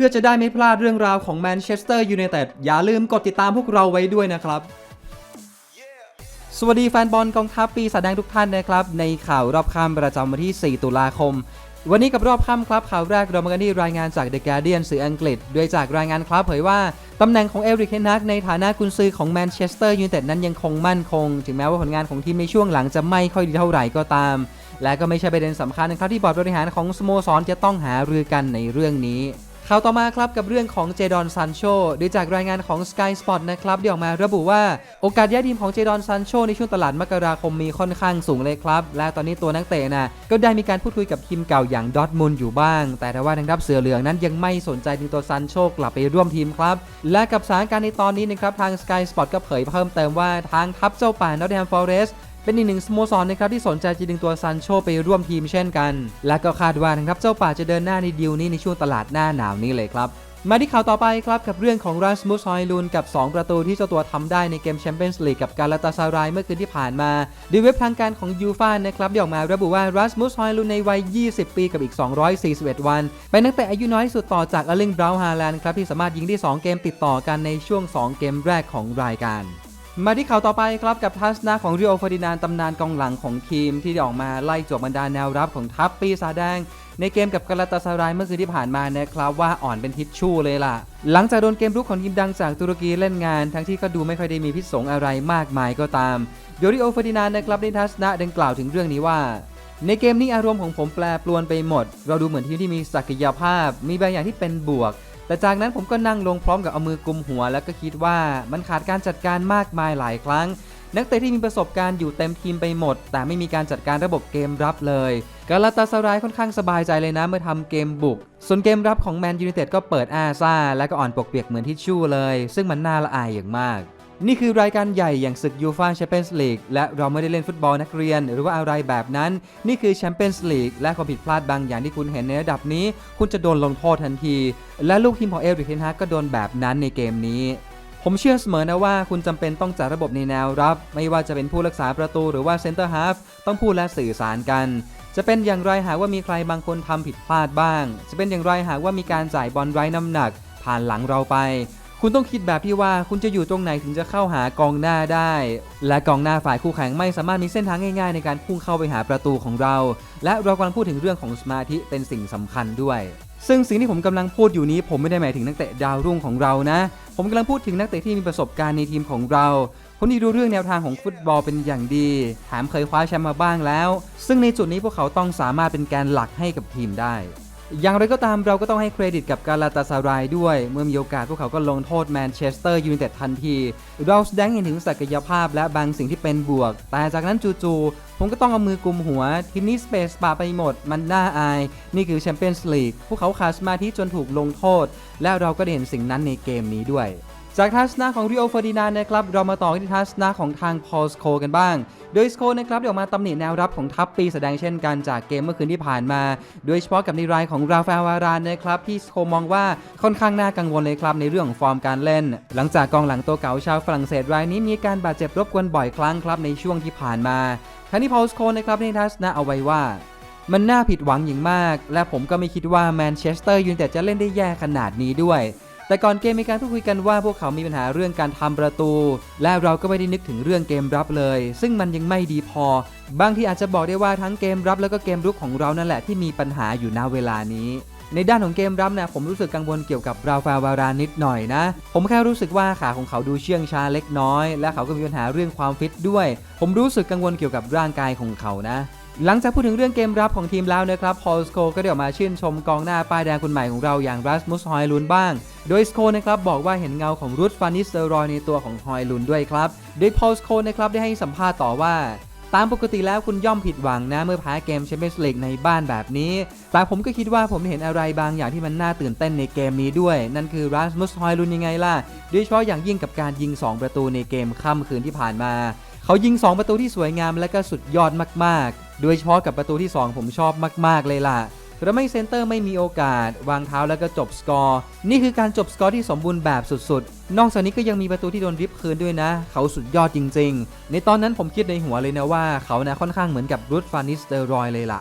พื่อจะได้ไม่พลาดเรื่องราวของแมนเชสเตอร์ยูไนเต็ดอย่าลืมกดติดตามพวกเราไว้ด้วยนะครับ สวัสดีแฟนบอลกองทัพปีศาจแดงทุกท่านนะครับ ในข่าวรอบค่ำประจำวันที่ 4 ตุลาคม วันนี้กับรอบค่ำครับข่าวแรกเรามากันที่รายงานจาก The Guardian สื่ออังกฤษ โดยจากรายงานครับเผยว่าตำแหน่งของเอริกเฮนักในฐานะกุนซือของแมนเชสเตอร์ยูไนเต็ดนั้นยังคงมั่นคง ถึงแม้ว่าผลงานของทีมในช่วงหลังจะไม่ค่อยดีเท่าไหร่ก็ตาม และก็ไม่ใช่ประเด็นสำคัญนะครับที่บอร์ดบริหารของสโมสรจะต้องหารือกันในเรื่องนี้ ข่าวต่อมาครับกับเรื่องของเจดอนซันโชโดยจากรายงานของ Sky Sport นะครับที่ออกมาระบุว่าโอกาสย้ายทีมของเจดอนซันโชในช่วงตลาดมกราคมมีค่อนข้างสูงเลยครับ และตอนนี้ตัวนักเตะนะก็ได้มีการพูดคุยกับทีมเก่าอย่างดอทมุนอยู่บ้าง แต่ว่าทางทัพเสือเหลืองนั้นยังไม่สนใจถึงตัวซันโชกลับไปร่วมทีมครับ และกับสถานการณ์ในตอนนี้นะครับทาง Sky Sport ก็เผยเพิ่มเติมว่าทางทัพเจ้าป่านอตแฮมฟอเรส เป็นอีกหนึ่งสโมสรนะครับที่สนใจจะดึงตัวซันโชไปร่วมทีมเช่นกัน และก็คาดว่าทางทัพเจ้าป่าจะเดินหน้าในดีลนี้ในช่วงตลาดหน้าหนาวนี้เลยครับมาที่ข่าวต่อไปครับกับเรื่องของรัสมุสฮอยลุนกับ 2 ประตูที่เจ้าตัวทำได้ในเกมแชมเปี้ยนส์ลีกกับกาลาตาซารายเมื่อคืนที่ผ่านมาดีเว็บทางการของยูฟ่านะครับได้ออกมาระบุว่ารัสมุสฮอยลุนในวัย 20 ปีกับอีก 241 วันเป็นนักเตะอายุน้อยที่สุดต่อจากอลิงบราวฮาแลนด์ครับที่สามารถยิงได้ 2 เกมติดต่อกันในช่วง 2 เกมแรกของรายการ มาที่ข่าวต่อไปครับกับทัศนะของริโอฟอร์ดินานด์ตำนานกองหลังของทีมที่ออกมาไล่จวบบรรดาแนวรับของทัพปีศาจแดง ในเกมกับกาลาตาซารายเมื่อคืนที่ผ่านมานะครับว่าอ่อนเป็นทิชชู่เลยล่ะ หลังจากโดนเกมรุกของทีมดังจากตุรกีเล่นงาน ทั้งที่ก็ดูไม่ค่อยได้มีพิษสงอะไรมากมายก็ตามโดริโอฟอร์ดินานด์นะครับได้ทัศนะดังกล่าวถึงเรื่องนี้ว่าในเกมนี้อารมณ์ของผมแปรปรวนไปหมด เราดูเหมือนทีมที่มีศักยภาพ มีบางอย่างที่เป็นบวก แต่จากนั้นผมก็นั่งลงพร้อมกับเอามือกุมหัว แล้วก็คิดว่ามันขาดการจัดการมากมายหลายครั้ง นักเตะที่มีประสบการณ์อยู่เต็มทีมไปหมด แต่ไม่มีการจัดการระบบเกมรับเลยกาลาตาสารายค่อนข้างสบายใจเลยนะเมื่อทำเกมบุก ส่วนเกมรับของแมนยูไนเต็ดก็เปิดอาซาและก็อ่อนปกเปียกเหมือนทิชชู่เลย ซึ่งมันน่าละอายอย่างมาก นี่คือรายการใหญ่อย่างศึกยูฟาแชมเปี้ยนส์ลีกและเราไม่ได้เล่นฟุตบอลนักเรียน หรือว่าอะไรแบบนั้น นี่คือแชมเปี้ยนส์ลีกและความผิดพลาดบางอย่างที่คุณเห็นในระดับนี้ คุณจะโดนลงโทษทันที และลูกทีมของเอริกเทนฮากก็โดนแบบนั้นในเกมนี้ ผมเชื่อเสมอนะว่าคุณจำเป็นต้องจัดระบบในแนวรับ ไม่ว่าจะเป็นผู้รักษาประตูหรือว่าเซนเตอร์ฮาฟต้องพูดและสื่อสารกันจะเป็นอย่างไรหากว่ามีใครบางคนทำผิดพลาดบ้าง จะเป็นอย่างไรหากว่ามีการจ่ายบอลไร้น้ำหนัก ผ่านหลังเราไป คุณต้องคิดแบบที่ว่าคุณจะอยู่ตรงไหนถึงจะเข้าหากองหน้าได้ และกองหน้าฝ่ายคู่แข่งไม่สามารถมีเส้นทางง่าย ๆ ในการพุ่งเข้าไปหาประตูของเรา และเรากำลังพูดถึงเรื่องของสมาธิเป็นสิ่งสำคัญด้วย ซึ่งสิ่งที่ผมกำลังพูดอยู่นี้ผมไม่ได้หมายถึงนักเตะดาวรุ่งของเรานะ ผมกำลังพูดถึงนักเตะที่มีประสบการณ์ในทีมของเราคนที่รู้เรื่องแนวทางของฟุตบอลเป็นอย่างดี แถมเคยคว้าแชมป์มาบ้างแล้ว ซึ่งในจุดนี้พวกเขาต้องสามารถเป็นแกนหลักให้กับทีมได้ อย่างไรก็ตามเราก็ต้องให้เครดิตกับกาลาตาซารายด้วย เมื่อมีโอกาสพวกเขาก็ลงโทษแมนเชสเตอร์ยูไนเต็ดทันที เราแสดงเห็นถึงศักยภาพและบางสิ่งที่เป็นบวก แต่จากนั้นจู่ๆผมก็ต้องเอามือกุมหัว ทีมนี้สเปซปาไปหมด มันน่าอาย นี่คือแชมเปี้ยนส์ลีกพวกเขาขาดสมาธิจนถูกลงโทษ และเราก็ได้เห็นสิ่งนั้นในเกมนี้ด้วย จากทัศนะของริโอเฟอร์ดินานนะครับเรามาต่อที่ทัศนะของทางพอลสโคกันบ้าง โดยสโคนะครับได้ออกมาตำหนิแนวรับของทัพปีแสดงเช่นกันจากเกมเมื่อคืนที่ผ่านมา โดยเฉพาะกับในรายของราฟาลวารานนะครับที่สโคมองว่าค่อนข้างน่ากังวลเลยครับในเรื่องของฟอร์มการเล่น หลังจากกองหลังตัวเก่าชาวฝรั่งเศสรายนี้มีการบาดเจ็บรบกวนบ่อยครั้งครับในช่วงที่ผ่านมาทั้งนี้พอลสโคนะครับในทัศนะเอาไว้ว่ามันน่าผิดหวังอย่างมาก และผมก็ไม่คิดว่าแมนเชสเตอร์ยูไนเต็ดจะเล่นได้แย่ขนาดนี้ด้วย แต่ก่อนเกมมีการพูดคุยกันว่าพวกเขามีปัญหาเรื่องการทำประตู และเราก็ไม่ได้นึกถึงเรื่องเกมรับเลย ซึ่งมันยังไม่ดีพอ บางที่อาจจะบอกได้ว่าทั้งเกมรับแล้วก็เกมรุกของเรานั่นแหละที่มีปัญหาอยู่ณเวลานี้ในด้านของเกมรับนะผมรู้สึกกังวลเกี่ยวกับราฟาวารานิดหน่อยนะ ผมแค่รู้สึกว่าขาของเขาดูเชื่องช้าเล็กน้อย และเขาก็มีปัญหาเรื่องความฟิตด้วย ผมรู้สึกกังวลเกี่ยวกับร่างกายของเขานะ หลังจากพูดถึงเรื่องเกมรับของทีมแล้วนะครับพอลสโคก็ได้ออกมาชื่นชมกองหน้าป้ายแดงคนใหม่ของเราอย่างรัสมุสฮอยลุนบ้าง โดยสโคนะครับบอกว่าเห็นเงาของรุดฟานิสเตอรอยในตัวของฮอยลุนด้วยครับโดยพอลสโคนะครับได้ให้สัมภาษณ์ต่อว่าตามปกติแล้วคุณย่อมผิดหวังนะเมื่อแพ้เกมแชมเปี้ยนส์ลีกในบ้านแบบนี้ แต่ผมก็คิดว่าผมเห็นอะไรบางอย่างที่มันน่าตื่นเต้นในเกมนี้ด้วย นั่นคือรัสมุสฮอยลุนยังไงล่ะ โดยเฉพาะอย่างยิ่งกับการยิง 2 ประตูในเกมค่ำคืนที่ผ่านมา เขายิง 2 ประตูที่สวยงามและก็สุดยอดมากๆ โดยเฉพาะกับประตูที่ 2 ผมชอบมากๆเลยล่ะเราไม่เซนเตอร์ไม่มีโอกาส วางเท้าแล้วก็จบสกอร์ นี่คือการจบสกอร์ที่สมบูรณ์แบบสุดๆ นอกจากนี้ก็ยังมีประตูที่โดนริบคืนด้วยนะ เขาสุดยอดจริง ๆ ในตอนนั้นผมคิดในหัวเลยนะว่าเขานะค่อนข้างเหมือนกับรูดฟานิสเตอรอยเลยล่ะ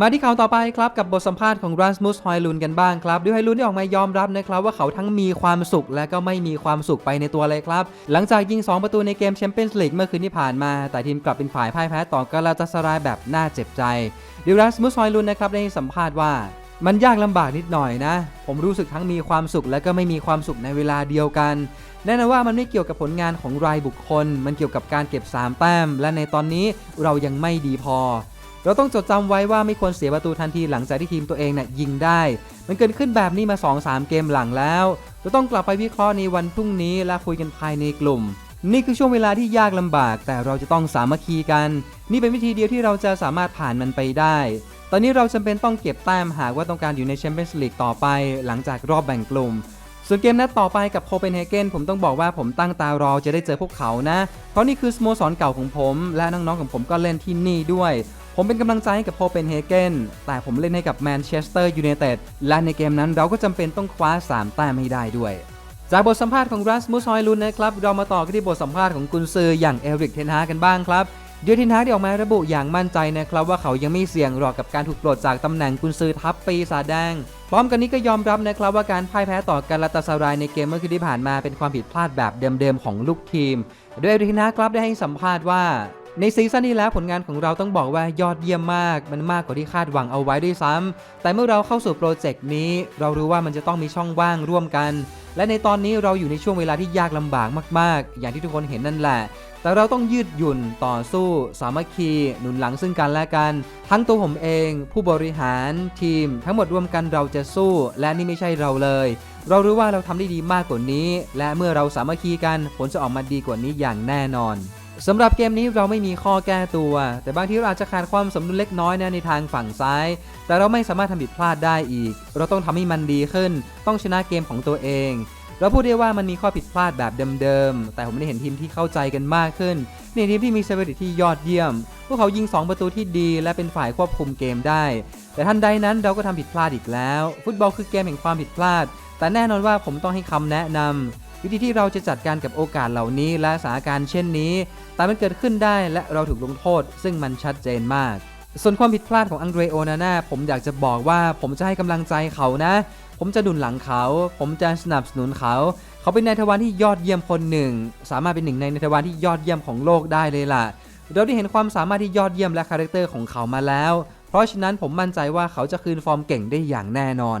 มาที่ข่าวต่อไปครับกับบทสัมภาษณ์ของรัสมุสฮอยลุนกันบ้างครับด้วยฮอยลุนได้ออกมายอมรับนะครับว่าเขาทั้งมีความสุขและก็ไม่มีความสุขไปในตัวเลยครับ หลังจากยิง 2 ประตูในเกมแชมเปี้ยนส์ลีกเมื่อคืนที่ผ่านมา แต่ทีมกลับเป็นฝ่ายพ่ายแพ้ต่อกาลาตาสรายแบบน่าเจ็บใจดิรัสมุสฮอยลุนนะครับได้ให้สัมภาษณ์ว่ามันยากลำบากนิดหน่อยนะ ผมรู้สึกทั้งมีความสุขและก็ไม่มีความสุขในเวลาเดียวกัน แน่นอนว่ามันไม่เกี่ยวกับผลงานของรายบุคคล มันเกี่ยวกับการเก็บ 3 แต้ม และในตอนนี้เรายังไม่ดีพอ เราต้องจดจำไว้ว่าไม่ควรเสียประตูทันทีหลังจากที่ทีมตัวเองน่ะยิงได้ มันเกิดขึ้นแบบนี้มา 2-3 เกมหลังแล้ว เราต้องกลับไปวิเคราะห์ในวันพรุ่งนี้และคุยกันภายในกลุ่ม นี่คือช่วงเวลาที่ยากลำบาก แต่เราจะต้องสามัคคีกัน นี่เป็นวิธีเดียวที่เราจะสามารถผ่านมันไปได้ ตอนนี้เราจำเป็นต้องเก็บแต้มหากว่าต้องการอยู่ในแชมเปี้ยนส์ลีกต่อไป หลังจากรอบแบ่งกลุ่มส่วนเกมนัดต่อไปกับโคเปนเฮเกนผมต้องบอกว่าผมตั้งตารอจะได้เจอพวกเขานะ เพราะนี่คือสโมสรเก่าของผม และน้องๆของผมก็เล่นที่นี่ด้วย ผมเป็นกำลังใจให้กับโคเปนเฮเกนแต่ผมเล่นให้กับแมนเชสเตอร์ยูไนเต็ดและในเกมนั้นเราก็จำเป็นต้องคว้า 3 แต้มให้ได้ด้วย จากบทสัมภาษณ์ของรัสมุสฮอยลุนนะครับ เรามาต่อกันที่บทสัมภาษณ์ของกุนซืออย่างเอริกเทนฮากันบ้างครับเดียวเทนฮาได้ออกมาระบุอย่างมั่นใจนะครับว่าเขายังไม่เสี่ยงหรอกกับการถูกปลดจากตำแหน่งกุนซือทัพปีศาจแดง พร้อมกันนี้ก็ยอมรับนะครับว่าการพ่ายแพ้ต่อกาลาตาสารายในเกมเมื่อคืนที่ผ่านมาเป็นความผิดพลาดแบบเดิมๆของลูกทีม โดยเอริกเทนฮาครับได้ให้สัมภาษณ์ว่า ในซีซั่นนี้แล้วผลงานของเราต้องบอกว่ายอดเยี่ยมมาก มันมากกว่าที่คาดหวังเอาไว้ด้วยซ้ำแต่เมื่อเราเข้าสู่โปรเจกต์นี้ เรารู้ว่ามันจะต้องมีช่องว่างร่วมกัน และในตอนนี้เราอยู่ในช่วงเวลาที่ยากลำบากมาก ๆ อย่างที่ทุกคนเห็นนั่นแหละ แต่เราต้องยืดหยุ่นต่อสู้ สามัคคี หนุนหลังซึ่งกันและกัน ทั้งตัวผมเอง ผู้บริหารทีม ทั้งหมดรวมกันเราจะสู้ และนี่ไม่ใช่เราเลย เรารู้ว่าเราทำได้ดีมากกว่านี้ และเมื่อเราสามัคคีกันผลจะออกมาดีกว่านี้อย่างแน่นอน สำหรับเกมนี้เราไม่มีข้อแก้ตัว แต่บางทีเราอาจจะขาดความสมดุลเล็กน้อยนะในทางฝั่งซ้าย แต่เราไม่สามารถทำผิดพลาดได้อีก เราต้องทำให้มันดีขึ้น ต้องชนะเกมของตัวเอง เราพูดได้ว่ามันมีข้อผิดพลาดแบบเดิมๆ แต่ผมได้เห็นทีมที่เข้าใจกันมากขึ้นในทีมที่มีเซเวอร์ที่ยอดเยี่ยม พวกเขายิง 2 ประตูที่ดี และเป็นฝ่ายควบคุมเกมได้ แต่ทันใดนั้นเราก็ทำผิดพลาดอีกแล้ว ฟุตบอลคือเกมแห่งความผิดพลาด แต่แน่นอนว่าผมต้องให้คำแนะนำ วิธีที่เราจะจัดการกับโอกาสเหล่านี้และสถานการณ์เช่นนี้แต่มันเกิดขึ้นได้และเราถูกลงโทษ ซึ่งมันชัดเจนมาก ส่วนความผิดพลาดของอังเดรโอนาน่าผมอยากจะบอกว่าผมจะให้กำลังใจเขานะ ผมจะดุลหลังเขา ผมจะสนับสนุนเขา เขาเป็นนายทวารที่ยอดเยี่ยมคนหนึ่ง สามารถเป็นหนึ่งในนายทวารที่ยอดเยี่ยมของโลกได้เลยล่ะ เราได้เห็นความสามารถที่ยอดเยี่ยมและคาแรคเตอร์ของเขามาแล้ว เพราะฉะนั้นผมมั่นใจว่าเขาจะคืนฟอร์มเก่งได้อย่างแน่นอน